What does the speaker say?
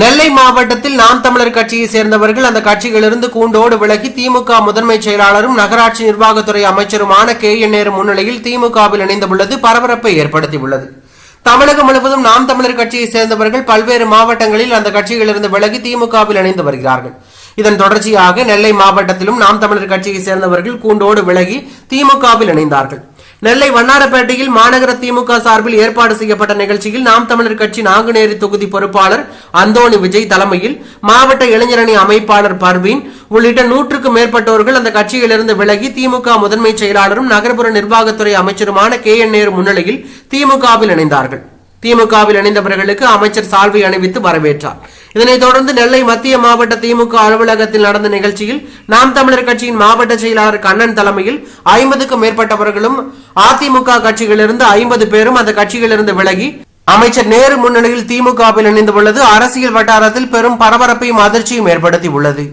நெல்லை மாவட்டத்தில் நாம் தமிழர் கட்சியை சேர்ந்தவர்கள் அந்த கட்சியிலிருந்து கூண்டோடு விலகி திமுக முதன்மை செயலாளரும் நகராட்சி நிர்வாகத்துறை அமைச்சருமான கே என் நேரு முன்னிலையில் திமுகவில் இணைந்துள்ளது பரபரப்பை ஏற்படுத்தியுள்ளது. தமிழகம் முழுவதும் நாம் தமிழர் கட்சியை சேர்ந்தவர்கள் பல்வேறு மாவட்டங்களில் அந்த கட்சியிலிருந்து விலகி திமுகவில் இணைந்து வருகிறார்கள். இதன் தொடர்ச்சியாக நெல்லை மாவட்டத்திலும் நாம் தமிழர் கட்சியை சேர்ந்தவர்கள் கூண்டோடு விலகி திமுகவில் இணைந்தார்கள். நெல்லை வண்ணாரப்பேட்டையில் மாநகர திமுக சார்பில் ஏற்பாடு செய்யப்பட்ட நிகழ்ச்சியில் நாம் தமிழர் கட்சி நாங்குநேரி தொகுதி பொறுப்பாளர் அந்தோணி விஜய் தலைமையில் மாவட்ட இளைஞரணி அமைப்பாளர் பர்வீன் உள்ளிட்ட நூற்றுக்கும் மேற்பட்டோர்கள் அந்த கட்சியிலிருந்து விலகி திமுக முதன்மை செயலாளரும் நகர்ப்புற நிர்வாகத்துறை அமைச்சருமான கே என் நேரு முன்னிலையில் திமுகவில் இணைந்தார்கள். திமுகவில் இணைந்தவர்களுக்கு அமைச்சர் சால்வை அணிவித்து வரவேற்றார். இதனைத் தொடர்ந்து நெல்லை மத்திய மாவட்ட திமுக அலுவலகத்தில் நடந்த நிகழ்ச்சியில் நாம் தமிழர் கட்சியின் மாவட்ட செயலாளர் கண்ணன் தலைமையில் ஐம்பதுக்கும் மேற்பட்டவர்களும் அதிமுக கட்சியிலிருந்து ஐம்பது பேரும் அந்த கட்சியிலிருந்து விலகி அமைச்சர் நேரு முன்னணியில் திமுகவில் இணைந்துள்ளது அரசியல் வட்டாரத்தில் பெரும் பரபரப்பையும் அதிர்ச்சியும் ஏற்படுத்தி உள்ளது.